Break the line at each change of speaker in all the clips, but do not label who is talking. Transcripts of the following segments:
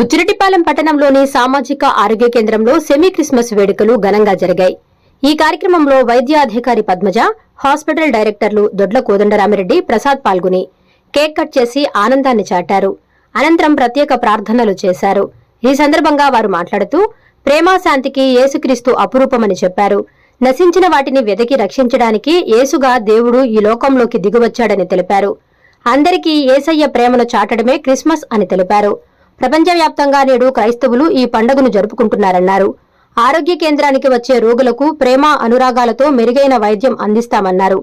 బుచ్చిరెడ్డిపాలెం పట్టణంలోని సామాజిక ఆరోగ్య కేంద్రంలో సెమీ క్రిస్మస్ వేడుకలు ఘనంగా జరిగాయి. ఈ కార్యక్రమంలో వైద్యాధికారి పద్మజ హాస్పిటల్ డైరెక్టర్లు దొడ్ల కోదండరామిరెడ్డి ప్రసాద్ పాల్గొని కేక్ కట్ చేసి ఆనందాన్ని చాటారు. అనంతరం ప్రత్యేక ప్రార్థనలు చేశారు. ఈ సందర్భంగా వారు మాట్లాడుతూ ప్రేమాశాంతికి యేసుక్రీస్తు అపురూపమని చెప్పారు. నశించిన వాటిని వెతికి రక్షించడానికి యేసుగా దేవుడు ఈ లోకంలోకి దిగువచ్చాడని తెలిపారు. అందరికీ ఏసయ్య ప్రేమను చాటడమే క్రిస్మస్ అని తెలిపారు. ప్రపంచవ్యాప్తంగా నేడు క్రైస్తవులు ఈ పండుగను జరుపుకుంటున్నారన్నారు. ఆరోగ్య కేంద్రానికి వచ్చే రోగులకు ప్రేమ అనురాగాలతో మెరుగైన వైద్యం అందిస్తామన్నారు.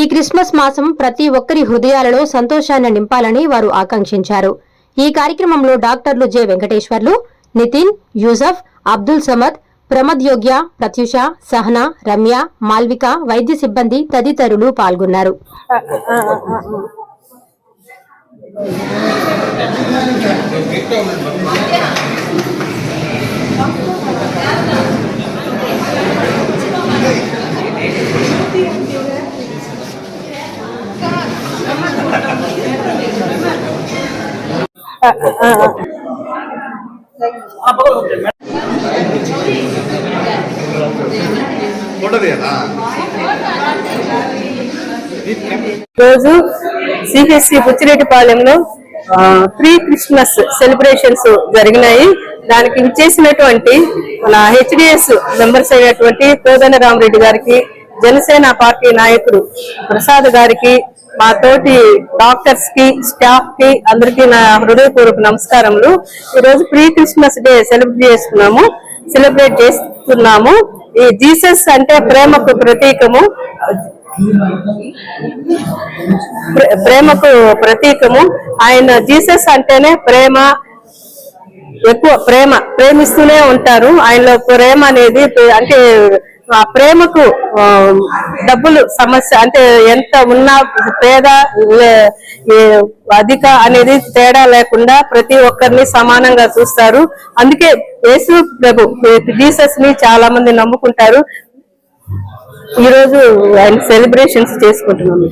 ఈ క్రిస్మస్ మాసం ప్రతి ఒక్కరి హృదయాలలో సంతోషాన్ని నింపాలని వారు ఆకాంక్షించారు. ఈ కార్యక్రమంలో డాక్టర్లు జె. వెంకటేశ్వర్లు నితిన్ యూసఫ్ అబ్దుల్ సమద్ ప్రమద్ యోగ్య ప్రత్యూష సహన రమ్య మాల్విక వైద్య సిబ్బంది తదితరులు పాల్గొన్నారు.
రోజు సిహెచ్సి బుచ్చిరెడ్డిపాలెంలో ప్రీ క్రిస్మస్ సెలబ్రేషన్స్ జరిగినాయి. దానికి ఇచ్చేసినటువంటి మన హెచ్డిఎస్ మెంబర్స్ అయినటువంటి కోదన రామరెడ్డి గారికి జనసేన పార్టీ నాయకుడు ప్రసాద్ గారికి మా తోటి డాక్టర్స్కి స్టాఫ్కి అందరికీ నా హృదయపూర్వక నమస్కారములు. ఈ రోజు ప్రీ క్రిస్మస్ డే సెలబ్రేట్ చేసుకున్నాము సెలబ్రేట్ చేస్తున్నాము. ఈ జీసస్ అంటే ప్రేమకు ప్రతీకము. ప్రేమకు ప్రతీకము. ఆయన జీసస్ అంటేనే ప్రేమ. ఎక్కువ ప్రేమ ప్రేమిస్తూనే ఉంటారు. ఆయనలో ప్రేమ అనేది అంటే ఆ ప్రేమకు డబ్బులు సమస్య అంటే ఎంత ఉన్నా పేద అధిక అనేది తేడా లేకుండా ప్రతి ఒక్కరిని సమానంగా చూస్తారు. అందుకే యేసు ప్రభు జీసస్ని చాలా మంది నమ్ముకుంటారు. ఈరోజు ఆయన సెలబ్రేషన్స్ చేసుకుంటున్నాం.